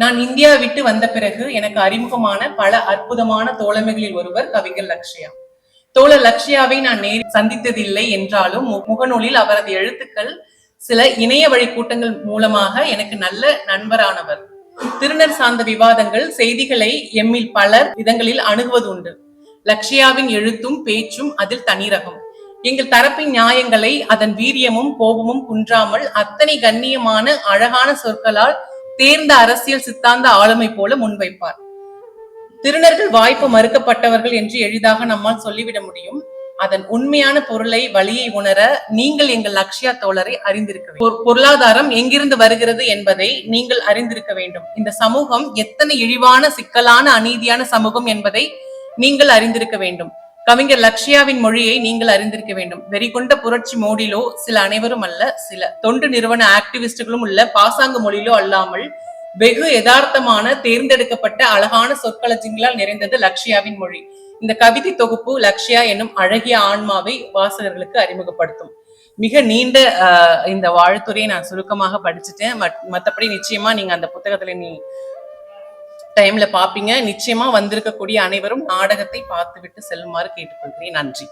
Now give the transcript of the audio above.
நான் இந்தியா விட்டு வந்த பிறகு எனக்கு அறிமுகமான பல அற்புதமான தோழமைகளில் ஒருவர் கவிஞர் லக்ஷ்யா. தோழர் லக்ஷ்யாவை நான் நேரில் சந்தித்ததில்லை என்றாலும் முகநூலில் அவரது எழுத்துக்கள் சில இணைய வழி கூட்டங்கள் மூலமாக எனக்கு நல்ல நண்பரானவர். திருநர் சார்ந்த விவாதங்கள் செய்திகளை எம்மில் பலர் விதங்களில் அணுகுவது உண்டு. லக்ஷ்யாவின் எழுத்தும் பேச்சும் அதில் தனிரகம். எங்கள் தரப்பின் நியாயங்களை அதன் வீரியமும் கோபமும் குன்றாமல் அத்தனை கண்ணியமான அழகான சொற்களால் தேர்ந்த அரசியல் சித்தாந்த ஆளுமை போல முன்வைப்பார். திருநர்கள் வாய்ப்பு மறுக்கப்பட்டவர்கள் என்று எளிதாக நம்மால் சொல்லிவிட முடியும். அதன் உண்மையான பொருளை வழியை உணர நீங்கள் எங்கள் லக்ஷ்யா தோழரை அறிந்திருக்க வேண்டும். பொருளாதாரம் எங்கிருந்து வருகிறது என்பதை நீங்கள் அறிந்திருக்க வேண்டும். இந்த சமூகம் எத்தனை இழிவான சிக்கலான அநீதியான சமூகம் என்பதை நீங்கள் அறிந்திருக்க வேண்டும். கவிஞர் லக்ஷ்யாவின் மொழியை நீங்கள் அறிந்திருக்க வேண்டும். வெறிகொண்ட புரட்சி மோடிலோ சில அனைவரும் அல்ல சில தொண்டு நிறுவன ஆக்டிவிஸ்டுகளும் உள்ள பாசாங்கு மொழியிலோ அல்லாமல் வெகு யதார்த்தமான தேர்ந்தெடுக்கப்பட்ட அழகான சொற்களஞ்சியங்களால் நிறைந்தது லக்ஷ்யாவின் மொழி. இந்த கவிதை தொகுப்பு லக்ஷ்யா என்னும் அழகிய ஆன்மாவை வாசகர்களுக்கு அறிமுகப்படுத்தும். மிக நீண்ட ஆஹ், இந்த வாழ்த்துறையை நான் சுருக்கமாக படிச்சுட்டேன். மத்தபடி நிச்சயமா நீங்க அந்த புத்தகத்துல நீ டைம்ல பாப்பீங்க. நிச்சயமா வந்திருக்கக்கூடிய அனைவரும் நாடகத்தை பார்த்துவிட்டு செல்லுமாறு கேட்டுக்கொள்கிறேன். நன்றி.